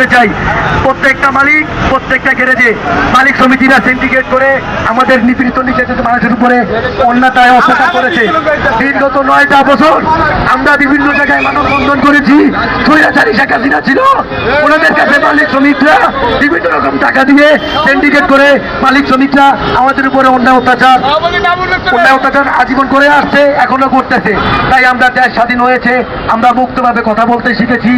করতে চাই। প্রত্যেকটা মালিক, প্রত্যেকটা গ্যারেজে মালিক সমিতিরা সিন্ডিকেট করে আমাদের নিপীড়িত নির্যাতিত মানুষের উপরে অন্যায় অত্যাচার করেছে। দীর্ঘত নয়টা বছর আমরা বিভিন্ন জায়গায় মানববন্ধন করেছি। স্বৈরাচারী শেখ হাসিনা ছিল। ওনাদের কাছে মালিক শ্রমিকরা বিভিন্ন রকম টাকা দিয়ে সিন্ডিকেট করে মালিক শ্রমিকরা আমাদের উপরে অন্যায় অত্যাচার অন্যায় অত্যাচার আজীবন করে আসছে, এখনও করতেছে। তাই আমরা দেশ স্বাধীন হয়েছে, আমরা মুক্তভাবে কথা বলতে শিখেছি।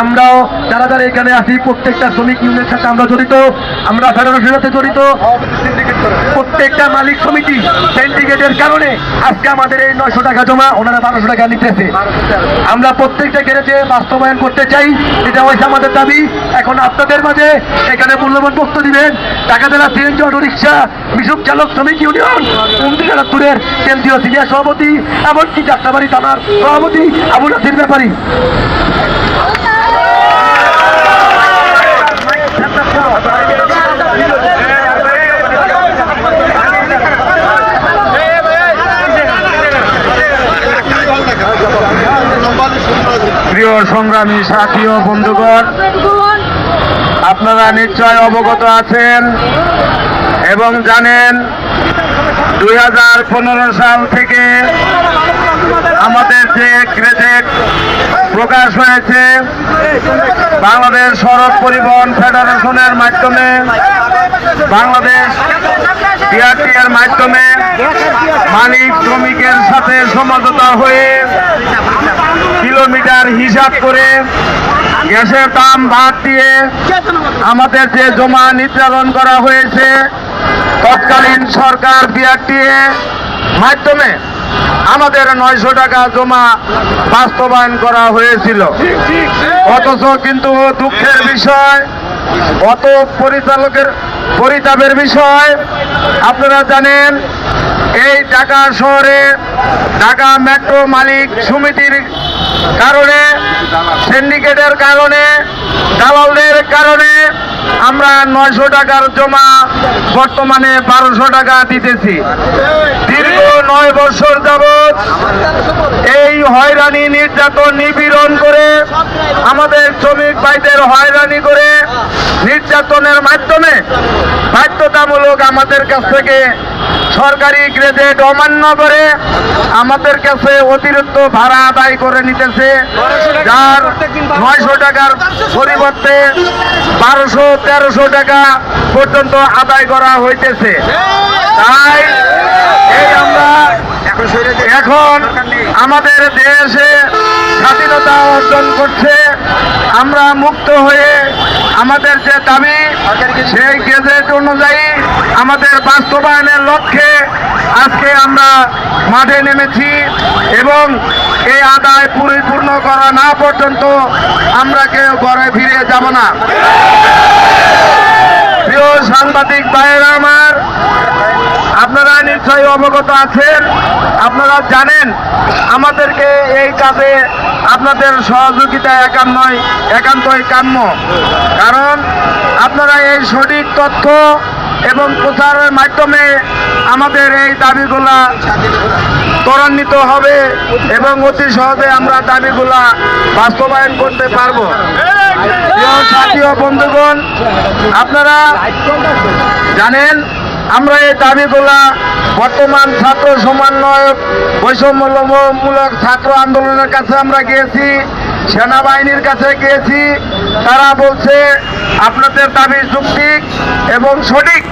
আমরাও যারা যারা এখানে আছি, প্রত্যেকটা শ্রমিক ইউনিয়নের সাথে আমরা জড়িত, আমরা ফেডারেশনের সাথে জড়িত। প্রত্যেকটা মালিক সমিতি সিন্ডিকেটের কারণে আজকে আমাদের এই নয়শো টাকা জমা, ওনারা বারোশো টাকা নিতেছে। আমরা প্রত্যেকটা গ্যারেজে বাস্তবায়ন করতে চাই, এটা হয়েছে আমাদের দাবি। এখন আপনাদের মাঝে এখানে মূল্যবান বক্তব্য দিবেন। ঢাকা জেলা সিএনজি অটো রিক্সা মিশুক চালক শ্রমিক ইউনিয়ন একাত্তরের কেন্দ্রীয় সিনিয়র সভাপতি, এমনকি যাত্রাবাড়ি থানার সভাপতি আবুল নাসির ব্যাপারী। প্রিয় সংগ্রামী সাথী ও বন্ধুগণ, আপনারা নিশ্চয় অবগত আছেন এবং জানেন দুই হাজার পনেরো সাল থেকে আমাদের যে গ্রেজেট প্রকাশ হয়েছে, বাংলাদেশ সড়ক পরিবহন ফেডারেশনের মাধ্যমে, বাংলাদেশ বিআরটি এর মাধ্যমে মালিক শ্রমিকের সাথে সমঝোতা হয়ে কিলোমিটার হিসাব করে গ্যাসের দাম বাদ দিয়ে আমাদের যে জমা নির্ধারণ করা হয়েছে, তৎকালীন সরকার বিআরটিএ মাধ্যমে আমাদের নয়শো টাকা জমা বাস্তবায়ন করা হয়েছিল। অথচ কিন্তু দুঃখের বিষয়, অত পরিচালকের, পরিতাপের বিষয়, আপনারা জানেন, এই ঢাকা শহরে ঢাকা মেট্রো মালিক সমিতির কারণে সিন্ডিকেটের কারণে, দালালদের কারণে আমরা নয়শো টাকার জমা বর্তমানে বারোশো টাকা দিতেছি। দীর্ঘ নয় বছর যাবৎ এই হয়রানি নির্যাতন নিপীড়ন করে আমাদের শ্রমিক ভাইদের হয়রানি করে নির্যাতনের মাধ্যমে বাধ্যতামূলক আমাদের কাছ থেকে সরকারি গ্রেজেট অমান্য করে আমাদের কাছে অতিরিক্ত ভাড়া আদায় করে নিতেছে, যার নয়শো টাকার পরিবর্তে বারোশো, তেরোশো টাকা পর্যন্ত আদায় করা হইতেছে। তাই এই আমরা এখন আমাদের দেশে স্বাধীনতা অর্জন করছে, আমরা মুক্ত হয়ে আমাদের যে দাবি, সেই গেজেট অনুযায়ী আমাদের বাস্তবায়নের লক্ষ্যে আজকে আমরা মাঠে নেমেছি এবং এই আদায় পরিপূর্ণ করা না পর্যন্ত আমরা কেউ ঘরে ফিরে যাব না। প্রিয় সাংবাদিক ভাইয়েরা আমার আপনারা নিশ্চয়ই অবগত আছেন। আপনারা জানেন আমাদেরকে এই কাজে আপনাদের সহযোগিতা একান্নই একান্তই কাম্য। কারণ আপনারা এই সঠিক তথ্য এবং প্রচারের মাধ্যমে আমাদের এই দাবিগুলা ত্বরান্বিত হবে এবং অতি সহজে আমরা দাবিগুলা বাস্তবায়ন করতে পারব। প্রিয় সাথী বন্ধুগণ, আপনারা জানেন আমরা এই দাবিগুলা বর্তমান ছাত্র সমন্বয়ক বৈষম্যমূলক ছাত্র আন্দোলনের কাছে আমরা গিয়েছি সেনাবাহিনীর কাছে গিয়েছি। তারা বলছে আপনাদের দাবি যুক্তিক এবং সঠিক।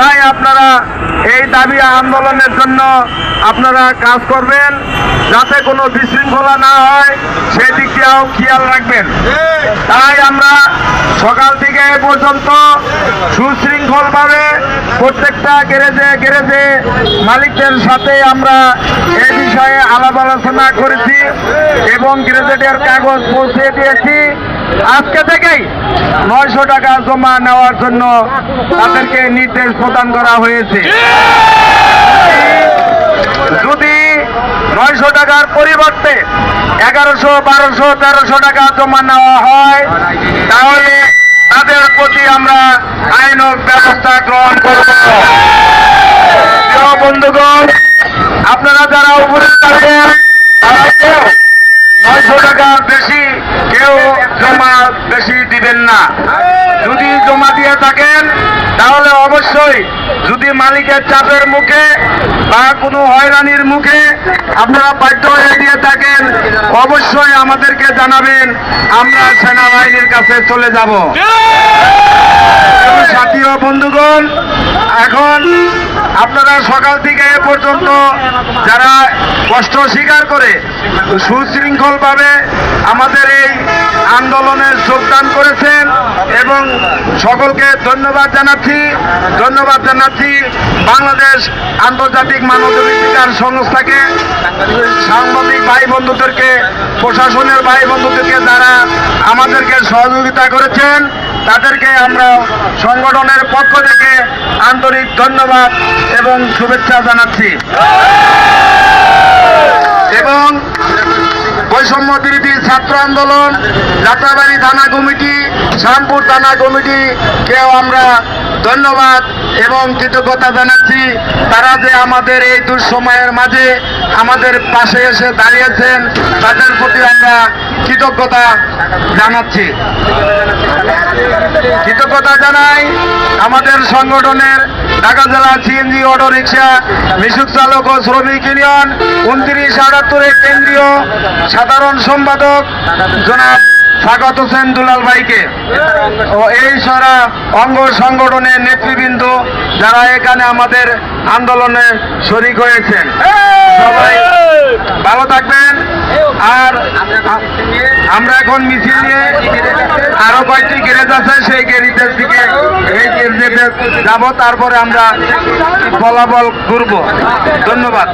তাই আপনারা এই দাবি আন্দোলনের জন্য আপনারা কাজ করবেন। যাতে কোনো বিশৃঙ্খলা না হয় সেই দিকটাও খেয়াল রাখবেন। তাই আমরা সকাল এ পর্যন্ত সুশৃঙ্খলভাবে প্রত্যেকটা গ্যারেজে গ্যারেজে মালিকদের সাথে আমরা এই বিষয়ে আলাপ আলোচনা করেছি এবং গ্যারেজেটের কাগজ পৌঁছে দিয়েছি। আজকে থেকেই নয়শো টাকা জমা নেওয়ার জন্য তাদেরকে নির্দেশ প্রদান করা হয়েছে। যদি নয়শো টাকার পরিবর্তে এগারোশো, বারোশো, তেরোশো টাকা জমা নেওয়া হয়, তাহলে তাদের প্রতি আমরা আইনক ব্যবস্থা গ্রহণ করব। বন্ধুগণ, আপনারা যারা উপস্থিত আছেন নয়শো টাকার বেশি কেউ জমা বেশি দিবেন না। যদি জমা দিয়ে থাকেন, তাহলে অবশ্যই যদি মালিকের চাপের মুখে বা কোনো হয়রানির মুখে আপনারা বাধ্য হয়ে দিয়ে থাকেন অবশ্যই আমাদেরকে জানাবেন আমরা সেনাবাহিনীর কাছে চলে যাব। সাথী ও বন্ধুগণ এখন আপনারা সকাল থেকে এ পর্যন্ত যারা কষ্ট স্বীকার করে সুশৃঙ্খল ভাবে আমাদের এই আন্দোলনে যোগদান করেছেন এবং সকলকে ধন্যবাদ জানাচ্ছি ধন্যবাদ জানাচ্ছি বাংলাদেশ আন্তর্জাতিক মানবাধিকার সংস্থাকে, সাংবাদিক ভাই বন্ধুদেরকে, প্রশাসনের ভাই বন্ধুদেরকে যারা আমাদেরকে সহযোগিতা করেছেন। তাদেরকে আমরা সংগঠনের পক্ষ থেকে আন্তরিক ধন্যবাদ এবং শুভেচ্ছা জানাচ্ছি। এবং বৈষম্য বিরোধী ছাত্র আন্দোলন যাত্রাবাড়ি থানা কমিটি, শ্যামপুর থানা কমিটিকেও আমরা ধন্যবাদ এবং কৃতজ্ঞতা জানাচ্ছি। তারা যে আমাদের এই দুঃসময়ের মাঝে আমাদের পাশে এসে দাঁড়িয়েছেন, তাদের প্রতি আমরা কৃতজ্ঞতা জানাচ্ছি। কৃতজ্ঞতা জানাই আমাদের সংগঠনের ঢাকা জেলা সিএনজি অটো রিক্সা মিশুক চালক ও শ্রমিক ইউনিয়ন উনত্রিশ আটাত্তরের কেন্দ্রীয় সাধারণ সম্পাদক জনাব স্বাগত হোসেন দুলাল ভাইকে। ও এই সারা অঙ্গ সংগঠনের নেতৃবৃন্দ যারা এখানে আমাদের আন্দোলনে শরিক হয়েছেন। সবাই ভালো থাকবেন। আছে সেই গেরিদের দিকে। এই গেরিদের যাব তারপরে আমরা ফলাফল করব। ধন্যবাদ।